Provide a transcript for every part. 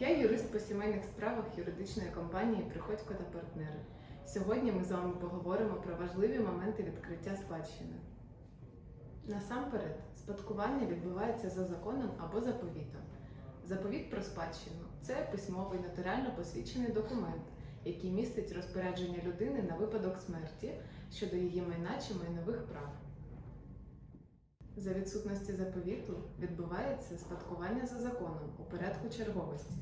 Я юрист по сімейних справах юридичної компанії Приходько та партнери. Сьогодні ми з вами поговоримо про важливі моменти відкриття спадщини. Насамперед, спадкування відбувається за законом або заповітом. Заповіт про спадщину це письмовий нотаріально посвідчений документ, який містить розпорядження людини на випадок смерті щодо її майна чи майнових прав. За відсутності заповіту відбувається спадкування за законом у порядку черговості.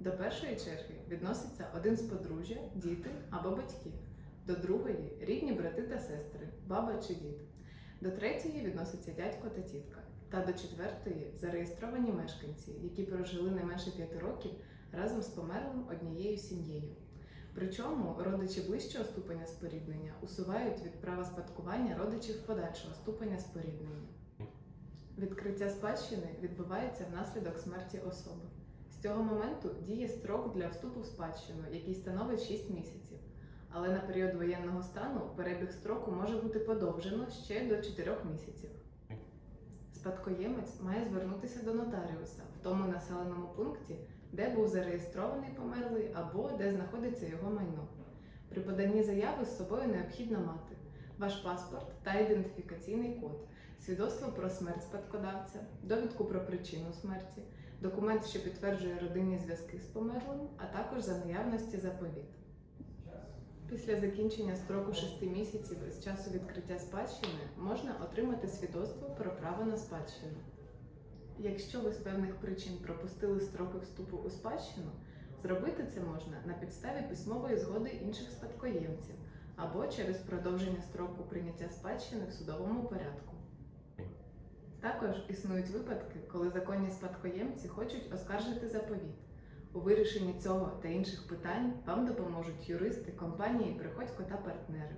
До першої черги відноситься один з подружжя, діти або батьки, до другої рідні брати та сестри, баба чи дід. До третьої відноситься дядько та тітка, та до четвертої зареєстровані мешканці, які прожили не менше п'яти років разом з померлим однією сім'єю. Причому родичі ближчого ступеня споріднення усувають від права спадкування родичів подальшого ступеня споріднення. Відкриття спадщини відбувається внаслідок смерті особи. З цього моменту діє строк для вступу в спадщину, який становить 6 місяців. Але на період воєнного стану перебіг строку може бути подовжено ще до 4 місяців. Спадкоємець має звернутися до нотаріуса в тому населеному пункті, де був зареєстрований померлий або де знаходиться його майно. При поданні заяви з собою необхідно мати ваш паспорт та ідентифікаційний код, свідоцтво про смерть спадкодавця, довідку про причину смерті, документ, що підтверджує родинні зв'язки з померлим, а також за наявності заповіт. Після закінчення строку 6 місяців з часу відкриття спадщини можна отримати свідоцтво про право на спадщину. Якщо ви з певних причин пропустили строки вступу у спадщину, зробити це можна на підставі письмової згоди інших спадкоємців або через продовження строку прийняття спадщини в судовому порядку. Також існують випадки, коли законні спадкоємці хочуть оскаржити заповіт. У вирішенні цього та інших питань вам допоможуть юристи компанії Приходько та партнери.